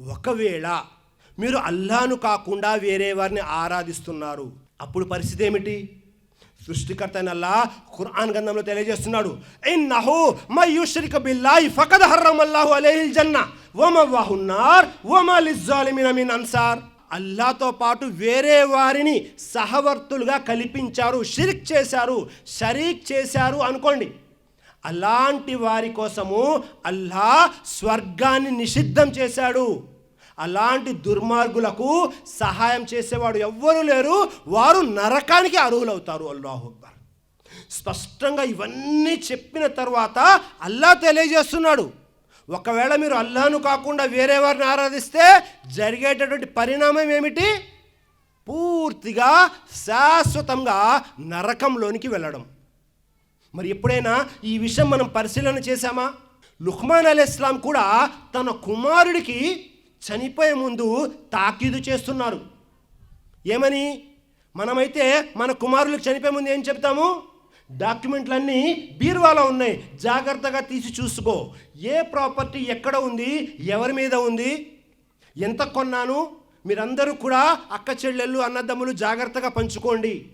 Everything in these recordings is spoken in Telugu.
ఒకవేళ మీరు అల్లాను కాకుండా వేరే వారిని ఆరాధిస్తున్నారు అప్పుడు పరిస్థితి ఏమిటి? సృష్టికర్త అయిన అల్లా ఖుర్ఆన్ గ్రంథంలో తెలియజేస్తున్నాడు ఇన్నహు మయ్యుష్రిక బిల్లాహి ఫకద్ హర్రమల్లాహు అలైహిల్ జన్న వమవ్వహు నార్ వమ లిజ్జాలిమిన మిన్ అన్సార్. అల్లాతో పాటు వేరే వారిని సహవర్తులుగా కల్పించారు షిరిక్ చేశారు షరీక్ చేశారు అనుకోండి. అలాంటి వారి కోసము అల్లా స్వర్గాన్ని నిషిద్ధం చేశాడు. అలాంటి దుర్మార్గులకు సహాయం చేసేవాడు ఎవ్వరూ లేరు. వారు నరకానికి అర్హులవుతారు. అల్లాహు అక్బర్. స్పష్టంగా ఇవన్నీ చెప్పిన తర్వాత అల్లా తెలియజేస్తున్నాడు. ఒకవేళ మీరు అల్లాను కాకుండా వేరే వారిని ఆరాధిస్తే జరిగేటటువంటి పరిణామం ఏమిటి? పూర్తిగా శాశ్వతంగా నరకంలోనికి వెళ్ళడం. మరి ఎప్పుడైనా ఈ విషయం మనం పరిశీలన చేశామా? లుహ్మాన్ అలీ ఇస్లాం కూడా తన కుమారుడికి చనిపోయే ముందు తాకీదు చేస్తున్నారు. ఏమని? మనమైతే మన కుమారులకు చనిపోయే ముందు ఏం చెప్తాము? డాక్యుమెంట్లన్నీ బీరువాలో ఉన్నాయి. జాగ్రత్తగా తీసి చూసుకో. ఏ ప్రాపర్టీ ఎక్కడ ఉంది? ఎవరి మీద ఉంది? ఎంత కొన్నాను? మీరందరూ కూడా అక్క చెల్లెళ్ళు అన్నదమ్ములు జాగ్రత్తగా పంచుకోండి.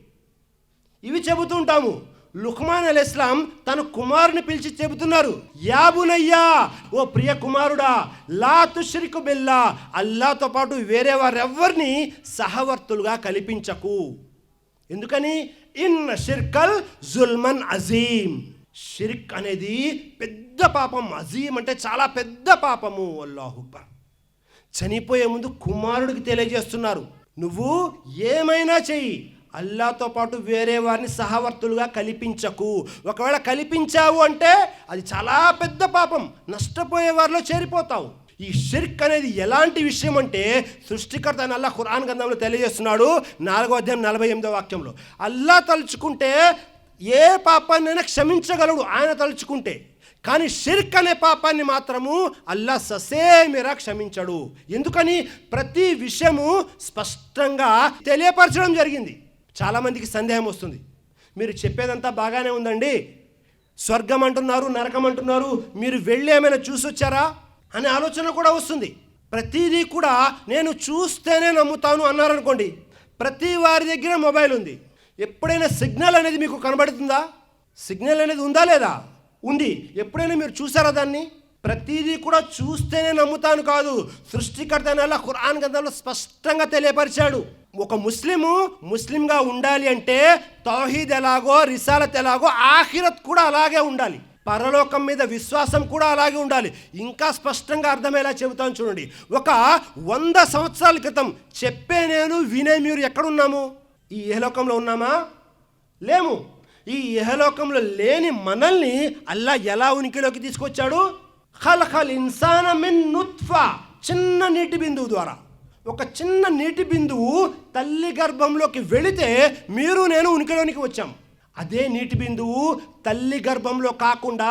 ఇవి చెబుతూ ఉంటాము. లుక్మాన్ అల్ ఇస్లాం తన కుమారుని పిలిచి చెబుతున్నారు యాబునయ్యా ఓ ప్రియ కుమారుడా లా తుష్రికు బిల్లా అల్లాతో పాటు వేరే వారెవ్వరిని సహవర్తులుగా కల్పించకు. ఎందుకని? ఇన్ షిర్కల్ జుల్మన్ అజీం. షిర్క్ అనేది పెద్ద పాపం. అజీం అంటే చాలా పెద్ద పాపము. అల్లాహుబ్బర్ చనిపోయే ముందు కుమారుడికి తెలియజేస్తున్నారు నువ్వు ఏమైనా చెయ్యి అల్లాతో పాటు వేరే వారిని సహవర్తులుగా కల్పించకు. ఒకవేళ కల్పించావు అంటే అది చాలా పెద్ద పాపం. నష్టపోయే వారిలో చేరిపోతావు. ఈ షిర్క్ అనేది ఎలాంటి విషయం అంటే సృష్టికర్త అల్లా ఖురాన్ గ్రంథంలో తెలియజేస్తున్నాడు నాలుగో అధ్యాయం నలభై ఎనిమిదో వాక్యంలో. అల్లా తలుచుకుంటే ఏ పాపాన్నైనా క్షమించగలడు ఆయన తలుచుకుంటే. కానీ షిర్క్ అనే పాపాన్ని మాత్రము అల్లా ససేమిరా క్షమించడు. ఎందుకని? ప్రతి విషయము స్పష్టంగా తెలియపరచడం జరిగింది. చాలామందికి సందేహం వస్తుంది. మీరు చెప్పేదంతా బాగానే ఉందండి. స్వర్గం అంటున్నారు నరకం అంటున్నారు మీరు వెళ్ళి ఏమైనా చూసొచ్చారా అనే ఆలోచన కూడా వస్తుంది. ప్రతిదీ కూడా నేను చూస్తేనే నమ్ముతాను అన్నారనుకోండి ప్రతి వారి దగ్గర మొబైల్ ఉంది. ఎప్పుడైనా సిగ్నల్ అనేది మీకు కనబడుతుందా? సిగ్నల్ అనేది ఉందా లేదా? ఉంది. ఎప్పుడైనా మీరు చూసారా దాన్ని? ప్రతిదీ కూడా చూస్తేనే నమ్ముతాను కాదు. సృష్టికర్త అయిన ఖురాన్ గ్రంథంలో స్పష్టంగా తెలియపరిచాడు. ఒక ముస్లిము ముస్లింగా ఉండాలి అంటే తౌహీద్ ఎలాగో రిసాలత్ ఎలాగో ఆఖిరత్ కూడా అలాగే ఉండాలి. పరలోకం మీద విశ్వాసం కూడా అలాగే ఉండాలి. ఇంకా స్పష్టంగా అర్థమయ్యేలా చెబుతాను చూడండి. ఒక వంద సంవత్సరాల క్రితం చెప్పే నేను వినే మీరు ఎక్కడున్నాము? ఈ ఇహలోకంలో ఉన్నామా? లేము. ఈ ఇహలోకంలో లేని మనల్ని అల్లా ఎలా ఉనికిలోకి తీసుకొచ్చాడు? ఖల్ఖల్ ఇన్సాన మిన్ నుత్ఫా చిన్న నీటి బిందువు ద్వారా. ఒక చిన్న నీటి బిందువు తల్లి గర్భంలోకి వెళితే మీరు నేను ఉనికిలోనికి వచ్చాం. అదే నీటి బిందువు తల్లి గర్భంలో కాకుండా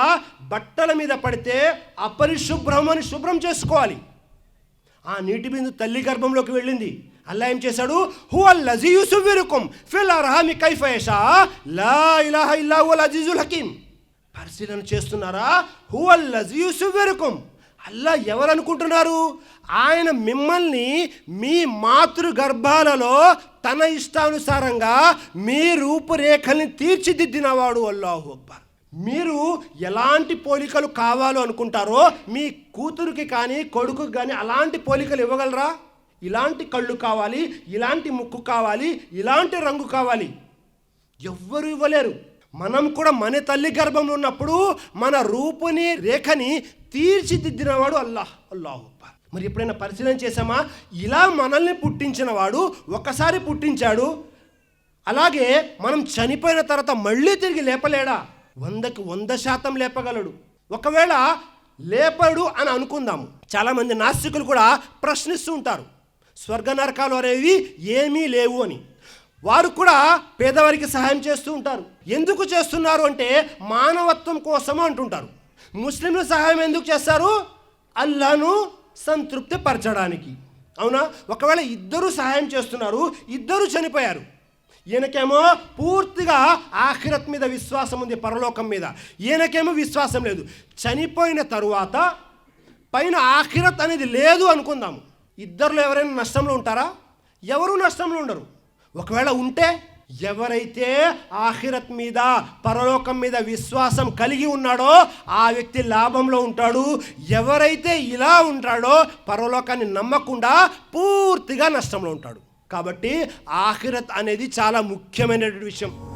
బట్టల మీద పడితే అపరిశుభ్రం అని శుభ్రం చేసుకోవాలి. ఆ నీటి బిందు తల్లి గర్భంలోకి వెళ్ళింది. అల్లా ఏం చేశాడు? హువల్ లజీయుసువిరుకుం ఫిల్ అర్హామి కైఫయషా లా ఇలాహ ఇల్లా అజీజుల్ హకీం పరిశీలన చేస్తున్నారా? హువల్ లజీయుసువిరుకుం అల్లా ఎవరనుకుంటున్నారు? ఆయన మిమ్మల్ని మీ మాతృ గర్భాలలో తన ఇష్టానుసారంగా మీ రూపురేఖల్ని తీర్చిదిద్దినవాడు అల్లాహు అక్బర్. మీరు ఎలాంటి పోలికలు కావాలో అనుకుంటారో మీ కూతురికి కానీ కొడుకుకి కానీ అలాంటి పోలికలు ఇవ్వగలరా? ఇలాంటి కళ్ళు కావాలి ఇలాంటి ముక్కు కావాలి ఇలాంటి రంగు కావాలి. ఎవ్వరు ఇవ్వలేరు. మనం కూడా మన తల్లి గర్భంలో ఉన్నప్పుడు మన రూపుని రేఖని తీర్చిదిద్దినవాడు అల్లాహ్ అల్లాహు మరి ఎప్పుడైనా పరిశీలన చేసామా ఇలా మనల్ని పుట్టించిన వాడు ఒకసారి పుట్టించాడు అలాగే మనం చనిపోయిన తర్వాత మళ్ళీ తిరిగి లేపలేడా? వందకి వంద శాతం లేపగలడు. ఒకవేళ లేపడు అని అనుకుందాము. చాలామంది నాస్తికులు కూడా ప్రశ్నిస్తూ ఉంటారు. స్వర్గ నరకాలు అనేవి ఏమీ లేవు అని. వారు కూడా పేదవారికి సహాయం చేస్తూ ఉంటారు. ఎందుకు చేస్తున్నారు అంటే మానవత్వం కోసము అంటుంటారు. ముస్లింలు సహాయం ఎందుకు చేస్తారు? అల్లాను సంతృప్తి పరచడానికి అవునా? ఒకవేళ ఇద్దరు సహాయం చేస్తున్నారు ఇద్దరు చనిపోయారు. ఈయనకేమో పూర్తిగా ఆఖిరత్ మీద విశ్వాసం ఉంది పరలోకం మీద. ఈయనకేమో విశ్వాసం లేదు. చనిపోయిన తరువాత పైన ఆఖిరత్ అనేది లేదు అనుకుందాము. ఇద్దరులో ఎవరైనా నష్టంలో ఉంటారా? ఎవరు నష్టంలో ఉండరు. ఒకవేళ ఉంటే ఎవరైతే ఆఖిరత్ మీద పరలోకం మీద విశ్వాసం కలిగి ఉన్నాడో ఆ వ్యక్తి లాభంలో ఉంటాడు. ఎవరైతే ఇలా ఉంటాడో పరలోకాన్ని నమ్మకుండా పూర్తిగా నష్టంలో ఉంటాడు. కాబట్టి ఆఖిరత్ అనేది చాలా ముఖ్యమైనటువంటి విషయం.